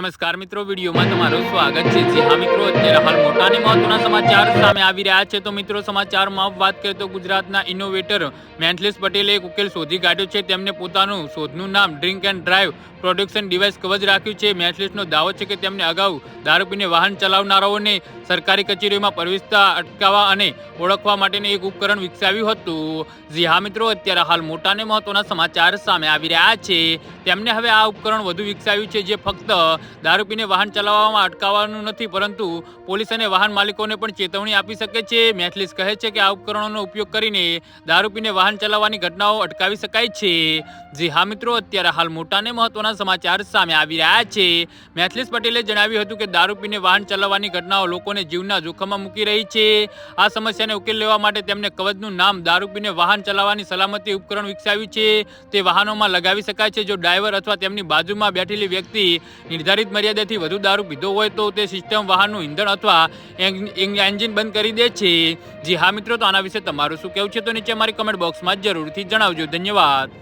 નમસ્કાર મિત્રો, વિડીયોમાં તમારું સ્વાગત છે. જી હા મિત્રો, અત્યારે હાલ મોટા મહત્વના સમાચાર સામે આવી રહ્યા છે. તો મિત્રો, સમાચારમાં વાત કરીએ તો ગુજરાતના ઇનોવેટર મેન્થલિસ પટેલે એક ઉકેલ શોધી કાઢ્યો છે. તેમને પોતાનું શોધનું નામ drink and drive production device કવચ રાખ્યું છે. મેથલિસનો દાવો છે કે તેમને અગાઉ દારૂ પીને વાહન ચલાવનારાઓને સરકારી કચેરીઓમાં પ્રવેશતા અટકાવવા અને ઓળખવા માટેનું એક ઉપકરણ વિકસાવ્યું હતું. જી હા મિત્રો, અત્યારે હાલ મોટાને મહત્વના સમાચાર સામે આવી રહ્યા છે. તેમને હવે આ ઉપકરણ વધુ વિકસાવ્યું છે, જે ફક્ત દારૂ પીને વાહન ચલાવવામાં અટકાવવાનું નથી, પરંતુ પોલીસ અને વાહન માલિકોને પણ ચેતવણી આપી શકે છે. મેથલિસ કહે છે કે આ ઉપકરણોનો ઉપયોગ કરીને દારૂ પીને વાહન ચલાવવાની ઘટનાઓ અટકાવી શકાય છે. જી હા મિત્રો, અત્યારે હાલ મોટા મહત્વના સમાચાર સામે આવી રહ્યા છે. મેથલિસ પટેલે જણાવ્યું હતું કે દારૂ પીને વાહન ચલાવવાની ઘટનાઓ લોકોને જીવના જોખમમાં મૂકી રહી છે. આ સમસ્યાને ઉકેલ લેવા માટે તેમને કવચનું નામ દારૂ પીને વાહન ચલાવવાની સલામતી ઉપકરણ વિકસાવ્યું છે. તે વાહનોમાં લગાવી શકાય છે. જો ડ્રાઈવર અથવા તેમની બાજુમાં બેઠેલી વ્યક્તિ નિર્ધારિત મર્યાદાથી વધુ દારૂ પીધો હોય તો તે સિસ્ટમ વાહનનું ઇંધણ અથવા એન્જ- એન્જ- એન્જિન બંધ કરી દે છે. જી હા મિત્રો, તો આના વિશે તમારું શું કહેવું છે? તો નીચે અમારી કમેન્ટ બોક્સમાં જરૂરથી જણાવજો. ધન્યવાદ.